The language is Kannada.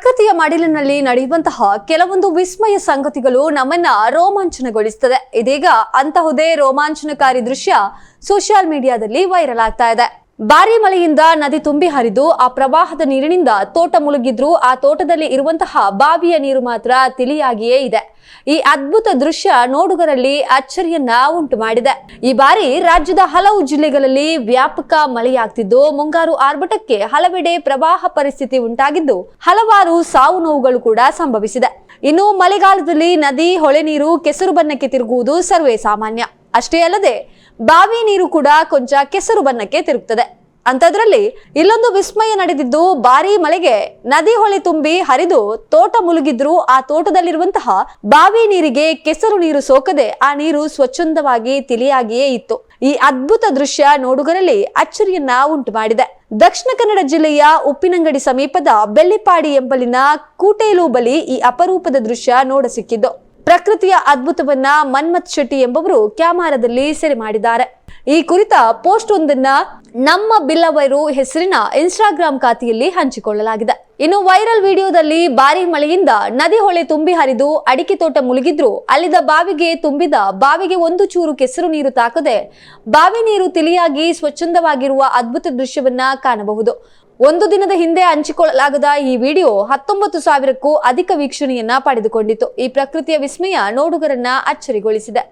ಪ್ರಕೃತಿಯ ಮಡಿಲಿನಲ್ಲಿ ನಡೆಯುವಂತಹ ಕೆಲವೊಂದು ವಿಸ್ಮಯ ಸಂಗತಿಗಳು ನಮ್ಮನ್ನ ರೋಮಾಂಚನಗೊಳಿಸುತ್ತದೆ ಇದೀಗ ಅಂತಹುದೇ ರೋಮಾಂಚನಕಾರಿ ದೃಶ್ಯ ಸೋಷಿಯಲ್ ಮೀಡಿಯಾದಲ್ಲಿ ವೈರಲ್ ಆಗ್ತಾ ಇದೆ. ಭಾರಿ ಮಳೆಯಿಂದ ನದಿ ತುಂಬಿ ಹರಿದು ಆ ಪ್ರವಾಹದ ನೀರಿನಿಂದ ತೋಟ ಮುಳುಗಿದ್ರೂ. ಆ ತೋಟದಲ್ಲಿ ಇರುವಂತಹ ಬಾವಿಯ ನೀರು ಮಾತ್ರ ತಿಳಿಯಾಗಿಯೇ ಇದೆ. ಈ ಅದ್ಭುತ ದೃಶ್ಯ ನೋಡುಗರಲ್ಲಿ ಅಚ್ಚರಿಯನ್ನ ಉಂಟು ಮಾಡಿದೆ. ಈ ಬಾರಿ ರಾಜ್ಯದ ಹಲವು ಜಿಲ್ಲೆಗಳಲ್ಲಿ ವ್ಯಾಪಕ ಮಳೆಯಾಗ್ತಿದ್ದು, ಮುಂಗಾರು ಆರ್ಭಟಕ್ಕೆ ಹಲವೆಡೆ ಪ್ರವಾಹ ಪರಿಸ್ಥಿತಿ ಉಂಟಾಗಿದ್ದು, ಹಲವಾರು ಸಾವು ನೋವುಗಳು ಕೂಡ ಸಂಭವಿಸಿದೆ. ಇನ್ನು ಮಳೆಗಾಲದಲ್ಲಿ ನದಿ, ಹೊಳೆ ನೀರು, ಕೆಸರು ಬಣ್ಣಕ್ಕೆ ತಿರುಗುವುದು ಸರ್ವೇ ಸಾಮಾನ್ಯ. ಅಷ್ಟೇ ಅಲ್ಲದೆ ಬಾವಿ ನೀರು ಕೂಡ ಕೊಂಚ ಕೆಸರು ಬಣ್ಣಕ್ಕೆ ತಿರುಗುತ್ತದೆ ಅಂತದ್ರಲ್ಲಿ ಇಲ್ಲೊಂದು ವಿಸ್ಮಯ ನಡೆದಿದ್ದು ಭಾರಿ ಮಳೆಗೆ ನದಿ ಹೊಳೆ ತುಂಬಿ ಹರಿದು ತೋಟ ಮುಳುಗಿದ್ರು ಆ ತೋಟದಲ್ಲಿರುವಂತಹ ಬಾವಿ ನೀರಿಗೆ ಕೆಸರು ನೀರು ಸೋಕದೆ ಆ ನೀರು ಸ್ವಚ್ಛಂದವಾಗಿ ತಿಳಿಯಾಗಿಯೇ ಇತ್ತು. ಈ ಅದ್ಭುತ ದೃಶ್ಯ ನೋಡುಗರಲ್ಲಿ ಅಚ್ಚರಿಯನ್ನ ಉಂಟು ಮಾಡಿದೆ ದಕ್ಷಿಣ ಕನ್ನಡ ಜಿಲ್ಲೆಯ ಉಪ್ಪಿನಂಗಡಿ ಸಮೀಪದ ಬೆಳ್ಳಿಪಾಡಿ ಎಂಬಲಿನ ಕೂಟೇಲು ಬಳಿ ಈ ಅಪರೂಪದ ದೃಶ್ಯ ನೋಡ ಸಿಕ್ಕಿದ್ದು ಪ್ರಕೃತಿಯ ಅದ್ಭುತವನ್ನ ಮನ್ಮಥ್ ಶೆಟ್ಟಿ ಎಂಬವರು ಕ್ಯಾಮರಾದಲ್ಲಿ ಸೆರೆ ಮಾಡಿದ್ದಾರೆ. ಈ ಕುರಿತ ಪೋಸ್ಟ್ ಒಂದನ್ನ ನಮ್ಮ ಬಿಲ್ಲವೈರು ಹೆಸರಿನ ಇನ್ಸ್ಟಾಗ್ರಾಮ್ ಖಾತೆಯಲ್ಲಿ ಹಂಚಿಕೊಳ್ಳಲಾಗಿದೆ. ಇನ್ನು ವೈರಲ್ ವಿಡಿಯೋದಲ್ಲಿ ಭಾರಿ ಮಳೆಯಿಂದ ನದಿ ಹೊಳೆ ತುಂಬಿ ಹರಿದು ಅಡಿಕೆ ತೋಟ ಮುಳುಗಿದ್ರು. ಅಲ್ಲಿದ್ದ ಬಾವಿಗೆ ತುಂಬಿದ ಬಾವಿಗೆ ಒಂದು ಚೂರು ಕೆಸರು ನೀರು ತಾಕದೆ ಬಾವಿ ನೀರು ತಿಳಿಯಾಗಿ ಸ್ವಚ್ಛಂದವಾಗಿರುವ ಅದ್ಭುತ ದೃಶ್ಯವನ್ನ ಕಾಣಬಹುದು. ಒಂದು ದಿನದ ಹಿಂದೆ ಹಂಚಿಕೊಳ್ಳಲಾಗದ ಈ ವಿಡಿಯೋ ಹತ್ತೊಂಬತ್ತು ಸಾವಿರಕ್ಕೂ ಅಧಿಕ ವೀಕ್ಷಣೆಯನ್ನ ಪಡೆದುಕೊಂಡಿತು ಈ ಪ್ರಕೃತಿಯ ವಿಸ್ಮಯ ನೋಡುಗರನ್ನ ಅಚ್ಚರಿಗೊಳಿಸಿದೆ.